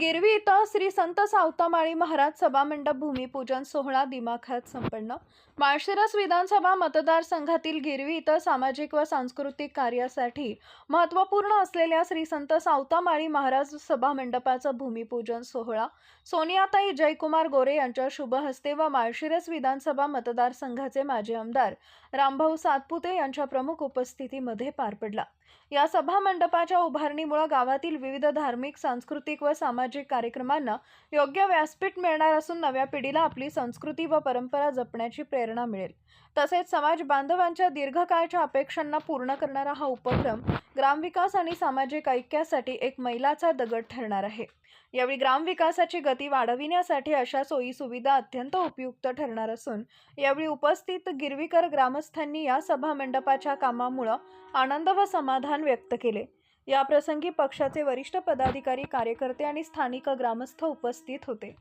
गिरवी इथं श्री संत सावतामाळी महाराज सभामंडप भूमिपूजन सोहळा दिमाखात संपन्न. माळशिरस विधानसभा मतदारसंघातील गिरवी इथं सामाजिक व सांस्कृतिक कार्यासाठी महत्त्वपूर्ण असलेल्या श्री संत सावतामाळी महाराज सभामंडपाचं भूमिपूजन सोहळा. सोनियाताई जयकुमार गोरे यांच्या शुभ हस्ते व माळशिरस विधानसभा मतदारसंघाचे माजी आमदार रामभाऊ सातपुते यांच्या प्रमुख उपस्थितीमध्ये पार पडला. या सभा मंडपाच्या उभारणीमुळे गावातील विविध धार्मिक सांस्कृतिक व सामाजिक सामाजिक कार्यक्रमांना योग्य व्यासपीठ मिळणार असून नव्या पिढीला आपली संस्कृती व परंपरा जपण्याची प्रेरणा मिळेल. तसेच समाज बांधवांच्या दीर्घकाळच्या अपेक्षांना पूर्ण करणारा हा उपक्रम ग्रामविकास आणि सामाजिक ऐक्यासाठी एक मैलाचा दगड ठरणार आहे. यावेळी ग्रामविकासाची गती वाढविण्यासाठी अशा सोयी सुविधा अत्यंत उपयुक्त ठरणार असून यावेळी उपस्थित गिरवीकर ग्रामस्थांनी या सभा मंडपाच्या कामामुळं आनंद व समाधान व्यक्त केले. या प्रसंगी पक्षाचे वरिष्ठ पदाधिकारी कार्यकर्ते आणि स्थानिक ग्रामस्थ उपस्थित होते.